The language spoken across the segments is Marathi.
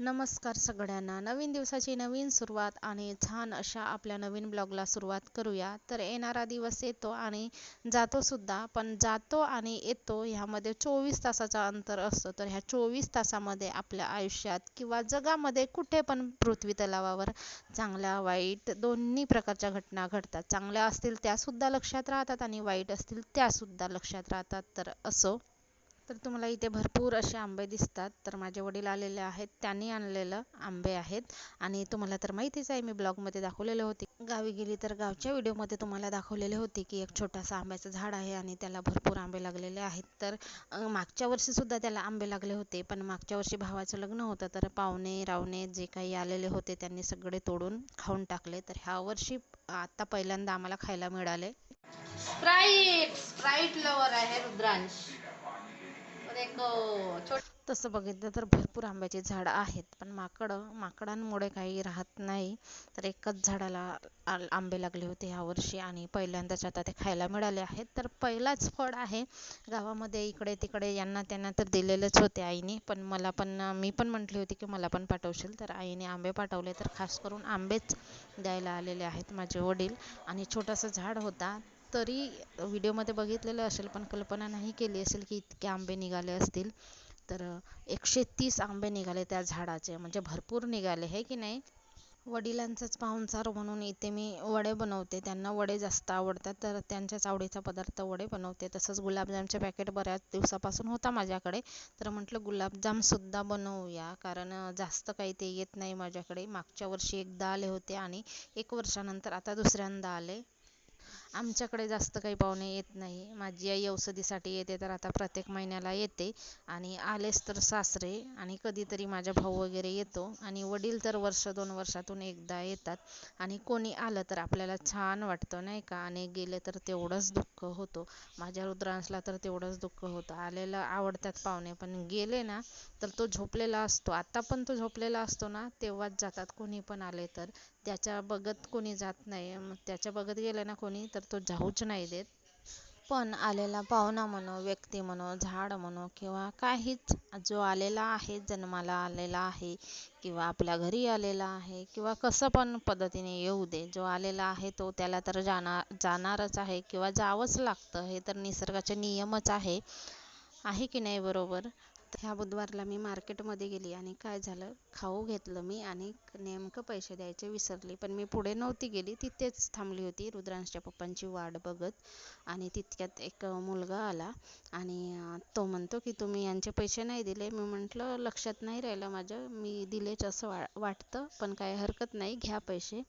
नमस्कार सगळ्यांना. नवीन दिवसाची नवीन सुरुवात आणि छान अशा आपल्या नवीन ब्लॉगला सुरुवात करूया. तर येणारा दिवस येतो आणि जातोसुद्धा पण जातो आणि येतो ह्यामध्ये चोवीस तासाचा अंतर असतो. तर ह्या चोवीस तासामध्ये आपल्या आयुष्यात किंवा जगामध्ये कुठे पण पृथ्वी तलावावर चांगल्या वाईट दोन्ही प्रकारच्या घटना घडतात. चांगल्या असतील त्यासुद्धा लक्षात राहतात आणि वाईट असतील त्यासुद्धा लक्षात राहतात. तर असो. तर तुम्हाला इथे भरपूर असे आंबे दिसतात. तर माझे वडील आलेले आहेत. त्यांनी आणलेलं आंबे आहेत. आणि तुम्हाला तर माहितीच आहे मी ब्लॉगमध्ये दाखवलेले होते. गावी गेली तर गावच्या व्हिडिओमध्ये तुम्हाला दाखवलेले होते की एक छोटासा आंब्याचं झाड आहे आणि त्याला भरपूर आंबे लागलेले आहेत. तर मागच्या वर्षीसुद्धा त्याला आंबे लागले होते पण मागच्या वर्षी भावाचं लग्न होतं तर पाहुणे रावणे जे काही आलेले होते त्यांनी सगळे तोडून खाऊन टाकले. तर ह्या वर्षी आता पहिल्यांदा आम्हाला खायला मिळाले. स्प्राईट स्प्राईट लवर आहे रुद्रांश. तसं बघितलं तर भरपूर आंब्याचे झाड आहेत पण माकडं माकडांमुळे काही राहत नाही. तर एकच झाडाला आंबे लागले होते ह्या वर्षी आणि पहिल्यांदाच आता ते खायला मिळाले आहेत. तर पहिलाच फळ आहे. गावामध्ये इकडे तिकडे यांना त्यांना तर दिलेलेच होते आईने पण मला पण मी पण म्हटली होती की मला पण पाठवशील. तर आईने आंबे पाठवले तर खास करून आंबेच द्यायला आलेले आहेत माझे वडील. आणि छोटंसं झाड होता तरी व्हिडिओमध्ये बघितलेलं असेल पण कल्पना नाही केली असेल की इतके आंबे निघाले असतील. तर एकशे तीस आंबे निघाले त्या झाडाचे. म्हणजे भरपूर निघाले हे की नाही? वडिलांचाच पाहुणचार म्हणून इथे मी वडे बनवते. त्यांना वडे जास्त आवडतात तर त्यांच्याच आवडीचा पदार्थ वडे बनवते. तसंच गुलाबजामचे पॅकेट बऱ्याच दिवसापासून होता माझ्याकडे. तर म्हटलं गुलाबजामसुद्धा बनवूया कारण जास्त काही ते येत नाही माझ्याकडे. मागच्या वर्षी एकदा आले होते आणि एक वर्षानंतर आता दुसऱ्यांदा आले. आमच्याकडे जास्त काही पाहुणे येत नाही. माझी आई औषधीसाठी येते तर आता प्रत्येक महिन्याला येते. आणि आलेच तर सासरे आणि कधीतरी माझा भाऊ वगैरे येतो. आणि वडील तर वर्ष दोन वर्षातून एकदा येतात. आणि कोणी आलं तर आपल्याला छान वाटतं नाही का? आणि गेले तर तेवढंच दुःख होतो. माझ्या रुद्रांशला तर तेवढंच दुःख होतं. आलेलं आवडतात पाहुणे पण गेले ना तर तो झोपलेला असतो. आता पण तो झोपलेला असतो ना तेव्हाच जातात कोणी पण आले तर. त्याच्या बघत कोणी जात नाही. मग त्याच्या बघत गेलं ना कोणी तर तो जाऊच नाही देत. पण आलेला पाहुणा म्हणो व्यक्ती म्हणो झाड म्हणो किंवा काहीच जो आलेला आहे जन्माला आलेला आहे किंवा आपल्या घरी आलेला आहे किंवा कसं पण पद्धतीने येऊ दे जो आलेला आहे तो त्याला तर जाणार जाणारच आहे किंवा जावंच लागतं. हे तर निसर्गाचे नियमच आहे. आहे की नाही बरोबर? ह्या बुधवारला मी मार्केटमध्ये गेली आणि काय झालं? खाऊ घेतलं मी आणि नेमकं पैसे द्यायचे विसरले. पण मी पुढे नव्हती गेली तिथेच थांबली होती रुद्रांशच्या पप्पांची वाट बघत. आणि तितक्यात एक मुलगा आला आणि तो म्हणतो की तुम्ही यांचे पैसे नाही दिले. मी म्हटलं लक्षात नाही राहिलं माझं मी दिलेच असं वा वाटतं पण काय हरकत नाही घ्या पैसे.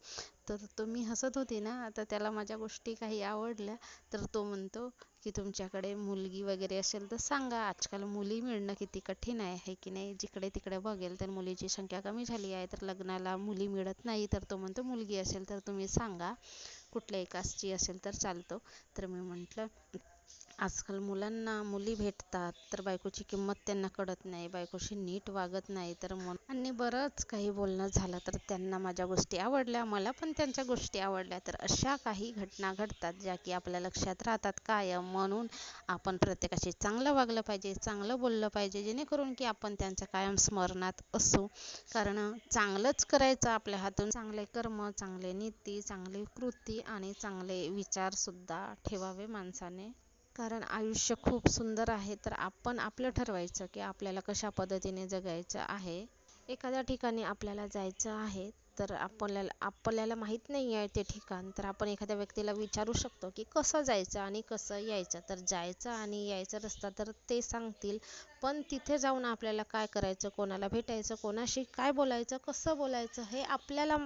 तर तो मी हसत होती ना तर त्याला माझ्या गोष्टी काही आवडल्या तर तो म्हणतो की तुमच्याकडे मुलगी वगैरे असेल तर सांगा आजकाल मुली मिळणं किती कठीण आहे हे की नाही? जिकडे तिकडे बघेल तर मुलीची संख्या कमी झाली आहे तर लग्नाला मुली मिळत नाही तर तो म्हणतो मुलगी असेल तर तुम्ही सांगा कुठल्या एकाची असेल तर चालतो. तर मी म्हटलं आजकाल मुलांना मुली भेटतात तर बायकोची किंमत त्यांना कळत नाही बायकोशी नीट वागत नाही तर मग आणि बरंच काही बोलणं झालं तर त्यांना माझ्या गोष्टी आवडल्या मला पण त्यांच्या गोष्टी आवडल्या तर अशा काही घटना घडतात ज्या की आपल्या लक्षात राहतात कायम. म्हणून आपण प्रत्येकाशी चांगलं वागलं पाहिजे चांगलं बोललं पाहिजे जेणेकरून की आपण त्यांच्या कायम स्मरणात असू. कारण चांगलंच करायचं आपल्या हातून चांगले कर्म चांगले नीती चांगली कृती आणि चांगले विचारसुद्धा ठेवावे माणसाने. कारण आयुष्य खूप सुंदर आहे तर आपण आपलं ठरवायचं की आपल्याला कशा पद्धतीने जगायचं आहे. एखाद्या ठिकाणी आपल्याला जायचं आहे तर आपल्याला आपल्याला माहीत नाही आहे ते ठिकाण तर आपण एखाद्या व्यक्तीला विचारू शकतो की कसं जायचं आणि कसं यायचं. तर जायचं आणि यायचा रस्ता तर ते सांगतील पण तिथे जाऊन आपल्याला काय करायचं कोणाला भेटायचं कोणाशी काय बोलायचं कसं बोलायचं हे आपल्याला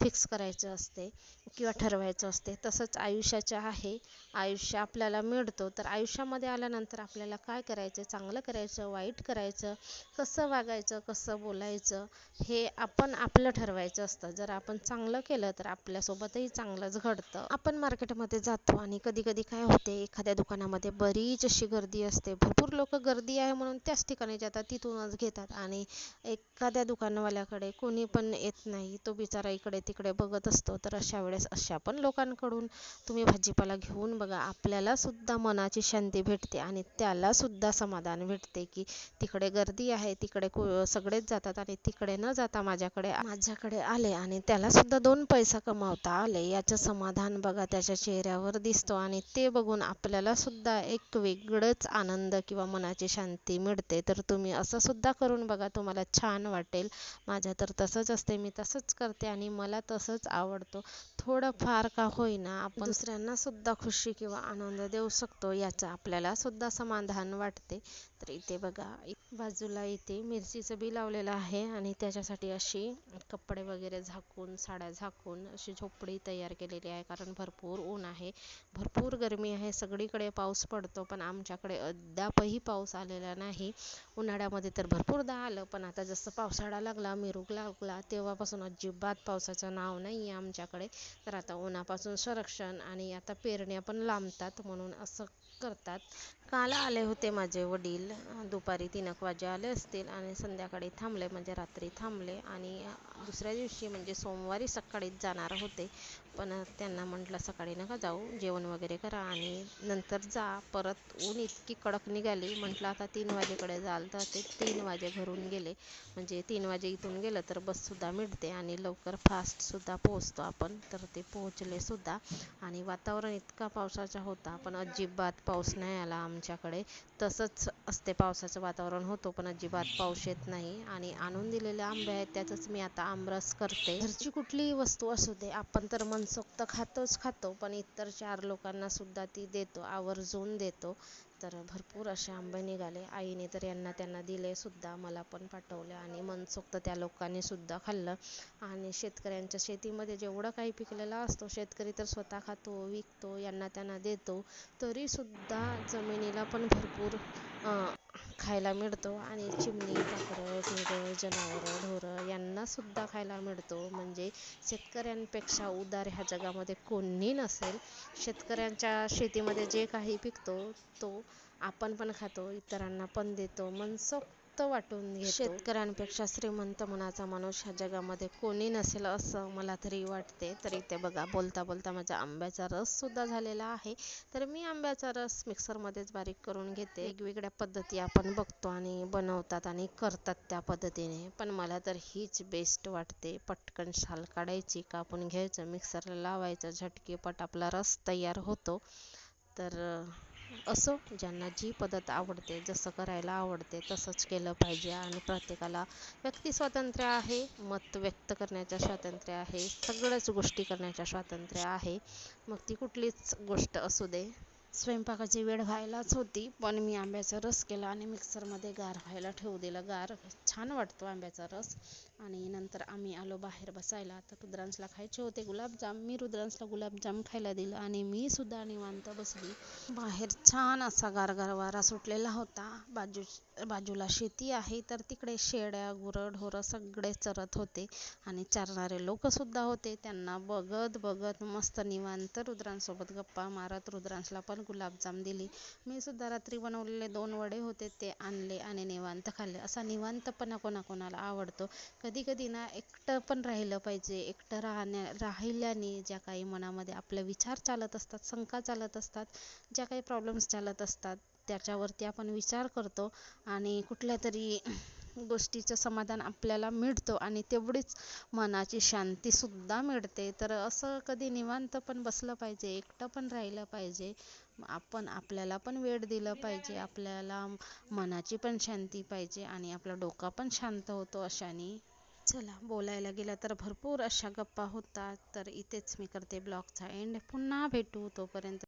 फिक्स करायचं असते किंवा ठरवायचं असते. तसंच आयुष्याचं आहे. आयुष्य आपल्याला मिळतो. तर आयुष्यामध्ये आल्यानंतर आपल्याला काय करायचं? चांगलं करायचं? वाईट करायचं? कसं वागायचं? कसं बोलायचं? हे आपण आपलं ठरवायचं असतं. जर आपण चांगलं केलं तर आपल्यासोबतही चांगलंच घडतं. आपण मार्केटमध्ये जातो आणि कधी कधी काय होते? एखाद्या दुकानामध्ये बरीच अशी गर्दी असते. भरपूर लोक गर्दी आहे म्हणून त्याच ठिकाणी जातात तिथूनच घेतात. आणि एखाद्या दुकानवाल्याकडे कोणी पण येत नाही. तो बिचारा इकडे तिकडे बघत असतो तर अशा वेळेस अशा पण लोकांकडून तुम्ही भाजीपाला घेऊन बघा. आपल्याला सुद्धा मनाची शांती भेटते आणि त्याला सुद्धा समाधान भेटते की तिकडे गर्दी आहे तिकडे कु सगळेच जातात आणि तिकडे न जाता माझ्याकडे माझ्याकडे आले आणि त्याला सुद्धा दोन पैसा कमावता आले. याचं समाधान बघा त्याच्या चेहऱ्यावर दिसतो आणि ते बघून आपल्याला सुद्धा एक वेगळंच आनंद किंवा मनाची शांती मिळते. तर तुम्ही असं सुद्धा करून बघा तुम्हाला छान वाटेल. माझ्या तर तसंच असते मी तसंच करते आणि मला तसंच आवडतो. थोडं फार का होईना आपण दुसऱ्यांना सुद्धा खुशी किंवा आनंद देऊ शकतो याचं आपल्याला सुद्धा समाधान वाटते. तर इथे बघा इ- बाजूला इथे मिरचीचं बी लावलेलं आहे आणि त्याच्यासाठी अशी कपडे वगैरे झाकून साड्या झाकून अशी झोपडी तयार केलेली आहे कारण भरपूर ऊन आहे. भरपूर गरमी आहे सगळीकडे पाऊस पडतो पण आमच्याकडे अद्यापही पाऊस आलेला नाही. उन्हाळ्यामध्ये तर भरपूरदा आलं पण आता जसं पावसाळा लागला मिरूग लागला तेव्हापासून अजिबात पावसाचं नाव नाही आहे आमच्याकडे. तर आता उन्हापासून संरक्षण आणि आता पेरण्या पण लांबतात म्हणून असं करतात. काल आले होते माझे वडील. दुपारी तीन एक वाजे आले असतील आणि संध्याकाळी थांबले म्हणजे रात्री थांबले. आणि दुसऱ्या दिवशी म्हणजे सोमवारी सकाळीच जाणार होते. पण त्यांना म्हटलं सकाळी नका जाऊ जेवण वगैरे करा आणि नंतर जा. परत ऊन इतकी कडक निघाली. म्हटलं आता तीन वाजेकडे जाल तर ते तीन वाजे घरून गेले. म्हणजे तीन वाजे इथून गेलं तर बससुद्धा मिळते आणि लवकर फास्टसुद्धा पोहोचतो आपण. तर ते पोहोचलेसुद्धा आणि वातावरण इतका पावसाचा होता. पण अजिबात पाऊस पाऊस नाही आला आमच्याकडे. तसंच असते पावसाचं वातावरण होतो पण अजिबात पाऊस येत नाही. आणि आणून दिलेले आंबे आहेत त्याचंच मी आता आमरस करते. घरची कुठलीही वस्तू असू दे आपण तर मनसोक्त खातोच खातो पण इतर चार लोकांना सुद्धा ती देतो आवर्जून देतो. तर भरपूर असे आंबे निघाले. आईने तर यांना त्यांना दिलेसुद्धा मला पण पाठवले आणि मनसोक्त त्या लोकांनी सुद्धा खाल्लं. आणि शेतकऱ्यांच्या शेतीमध्ये जेवढं काही पिकलेला असतो शेतकरी तर स्वतः खातो विकतो यांना त्यांना देतो. तरीसुद्धा जमिनीला पण भरपूर खायला मिळतो आणि चिमणी पाखरं गुरं जनावरं ढोरं यांनासुद्धा खायला मिळतो. म्हणजे शेतकऱ्यांपेक्षा उदार ह्या जगामध्ये कोणी नसेल. शेतकऱ्यांच्या शेतीमध्ये जे काही पिकतो तो आपण पण खातो इतरांना पण देतो. मनसोक्त वाटून घेतो. शेतकऱ्यांपेक्षा श्रीमंत मनाचा माणूस ह्या जगामध्ये कोणी नसेल असं मला तरी वाटते. तर इथे बघा बोलता बोलता माझा आंब्याचा रस सुद्धा झालेला आहे. तर मी आंब्याचा रस मिक्सरमध्येच बारीक करून घेते. वेगवेगळ्या पद्धती आपण बघतो आणि बनवतात आणि करतात त्या पद्धतीने. पण मला तर हीच बेस्ट वाटते. पटकन साल काढायची कापून घ्यायचं मिक्सरला लावायचं झटकेपट आपला रस तयार होतो. तर असो ज्यांना जी पद्धत आवडते जसं करायला आवडते तसंच केलं पाहिजे आणि प्रत्येकाला व्यक्ती स्वातंत्र्य आहे मत व्यक्त करण्याचं स्वातंत्र्य आहे सगळ्याच गोष्टी करण्याचं स्वातंत्र्य आहे. मग ती कुठलीच गोष्ट असू दे. स्वयंपाकाची वेळ व्हायलाच होती पण मी आंब्याचा रस केला आणि मिक्सरमध्ये गार व्हायला ठेवू दिलं. गार छान वाटतो आंब्याचा रस. आणि नंतर आम्ही आलो बाहेर बसायला. तर रुद्रांशला खायचे होते गुलाबजाम. मी रुद्रांशला गुलाबजाम खायला दिलं आणि मी सुद्धा निवांत बसली. बाहेर छान असा गारगार वारा सुटलेला होता. बाजू बाजूला शेती आहे तर तिकडे शेळ्या गुरंढोरं सगळे चरत होते आणि चरणारे लोकसुद्धा होते. त्यांना बघत बघत मस्त निवांत रुद्रांसोबत गप्पा मारत रुद्रांसला पण गुलाबजाम दिली. मी सुद्धा रात्री बनवलेले दोन वडे होते ते आणले आणि निवांत खाल्ले. असा निवांतपणा कोणाकोणाला आवडतो. कधी कधी ना एकटं पण राहिलं पाहिजे. एकटं राहण्या राहिल्याने ज्या काही मनामध्ये आपले विचार चालत असतात शंका चालत असतात ज्या काही प्रॉब्लेम्स चालत असतात त्याच्यावरती आपण विचार करतो आणि कुठल्या तरी गोष्टीचं समाधान आपल्याला मिळतो आणि तेवढीच मनाची शांतीसुद्धा मिळते. तर असं कधी निवांत पण बसलं पाहिजे एकटं पण राहिलं पाहिजे. आपण आपल्याला पण वेळ दिलं पाहिजे आपल्याला मनाची पण शांती पाहिजे आणि आपला डोका पण शांत होतो अशाने. चला बोलायला गेलं तर भरपूर अशा गप्पा होतात. तर इथेच मी करते ब्लॉगचा एंड पुन्हा भेटू तोपर्यंत.